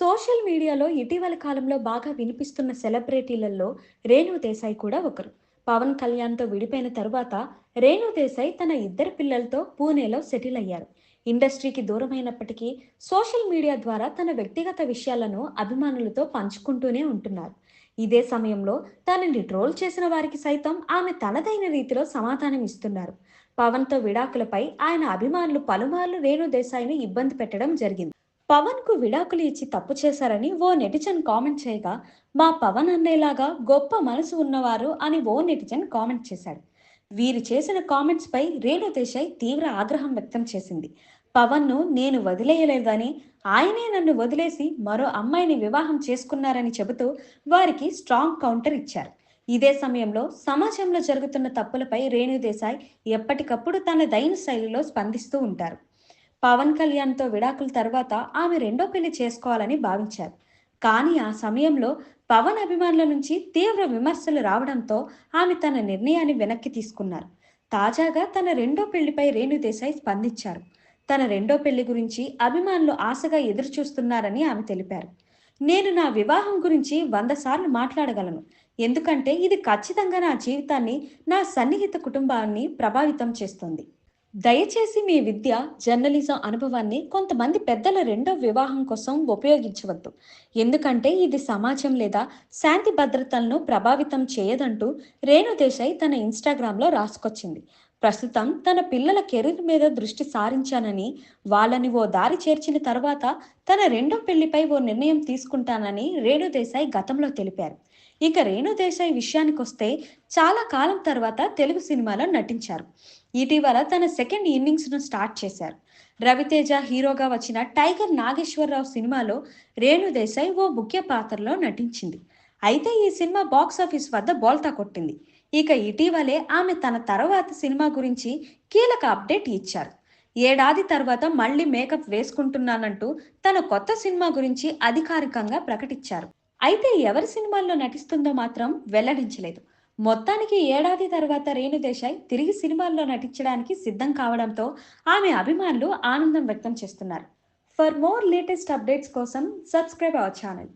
Social మీడియాలో ఇటీవల కాలంలో బాగా వినిపిస్తున్న సెలబ్రిటీలలో రేణు దేశాయ్ కూడా ఒకరు. పవన్ కళ్యాణ్తో విడిపోయిన తరువాత రేణు దేశాయ్ తన ఇద్దరు పిల్లలతో పూణేలో సెటిల్ అయ్యారు. ఇండస్ట్రీకి దూరమైనప్పటికీ సోషల్ మీడియా ద్వారా తన వ్యక్తిగత విషయాలను అభిమానులతో పంచుకుంటూనే ఉంటున్నారు. ఇదే సమయంలో తనని ట్రోల్ చేసిన వారికి సైతం ఆమె తనదైన రీతిలో సమాధానం ఇస్తున్నారు. పవన్తో విడాకులపై ఆయన అభిమానులు పలుమార్లు రేణు దేశాయ్ని ఇబ్బంది పెట్టడం జరిగింది. పవన్కు విడాకులు ఇచ్చి తప్పు చేశారని ఓ నెటిజన్ కామెంట్ చేయగా మా పవన్ అన్నేలాగా గొప్ప మనసు ఉన్నవారు అని ఓ నెటిజన్ కామెంట్ చేశాడు. వీరు చేసిన కామెంట్స్ పై రేణు దేశాయ్ తీవ్ర ఆగ్రహం వ్యక్తం చేసింది. పవన్ను నేను వదిలేయలేదని ఆయనే నన్ను వదిలేసి మరో అమ్మాయిని వివాహం చేసుకున్నారని చెబుతూ వారికి స్ట్రాంగ్ కౌంటర్ ఇచ్చారు. ఇదే సమయంలో సమాజంలో జరుగుతున్న తప్పులపై రేణు దేశాయ్ ఎప్పటికప్పుడు తన దైన శైలిలో స్పందిస్తూ ఉంటారు. పవన్ కళ్యాణ్తో విడాకుల తర్వాత ఆమె రెండో పెళ్ళి చేసుకోవాలని భావించారు. కానీ ఆ సమయంలో పవన్ అభిమానుల నుంచి తీవ్ర విమర్శలు రావడంతో ఆమె తన నిర్ణయాన్ని వెనక్కి తీసుకున్నారు. తాజాగా తన రెండో పెళ్ళిపై రేణుదేశాయ్ స్పందించారు. తన రెండో పెళ్ళి గురించి అభిమానులు ఆశగా ఎదురుచూస్తున్నారని ఆమె తెలిపారు. నేను నా వివాహం గురించి వంద సార్లు మాట్లాడగలను. ఎందుకంటే ఇది ఖచ్చితంగా నా జీవితాన్ని నా సన్నిహిత కుటుంబాన్ని ప్రభావితం చేస్తుంది. దయచేసి మీ విద్య జర్నలిజం అనుభవాన్ని కొంతమంది పెద్దల రెండో వివాహం కోసం ఉపయోగించవద్దు. ఎందుకంటే ఇది సమాజం లేదా శాంతి భద్రతలను ప్రభావితం చేయదంటూ రేణు దేశాయ్ తన ఇన్స్టాగ్రామ్లో రాసుకొచ్చింది. ప్రస్తుతం తన పిల్లల కెరీర్ మీద దృష్టి సారించానని వాళ్ళని ఓ దారి చేర్చిన తర్వాత తన రెండో పెళ్ళిపై ఓ నిర్ణయం తీసుకుంటానని రేణు దేశాయ్ గతంలో తెలిపారు. ఇక రేణు దేశాయ్ విషయానికొస్తే చాలా కాలం తర్వాత తెలుగు సినిమాలో నటించారు. ఇటీవల తన సెకండ్ ఇన్నింగ్స్ను స్టార్ట్ చేశారు. రవితేజ హీరోగా వచ్చిన టైగర్ నాగేశ్వరరావు సినిమాలో రేణు దేశాయ్ ఓ ముఖ్య పాత్రలో నటించింది. అయితే ఈ సినిమా బాక్స్ ఆఫీస్ వద్ద బోల్తా కొట్టింది. ఇక ఇటీవలే ఆమె తన తర్వాత సినిమా గురించి కీలక అప్డేట్ ఇచ్చారు. ఏడాది తర్వాత మళ్ళీ మేకప్ వేసుకుంటున్నానంటూ తన కొత్త సినిమా గురించి అధికారికంగా ప్రకటించారు. అయితే ఎవరి సినిమాల్లో నటిస్తుందో మాత్రం వెల్లడించలేదు. మొత్తానికి ఏడాది తర్వాత రేణు దేశాయ్ తిరిగి సినిమాల్లో నటించడానికి సిద్ధం కావడంతో ఆమె అభిమానులు ఆనందం వ్యక్తం చేస్తున్నారు. ఫర్ మోర్ లేటెస్ట్ అప్డేట్స్ కోసం సబ్స్క్రైబ్ అవర్ ఛానల్.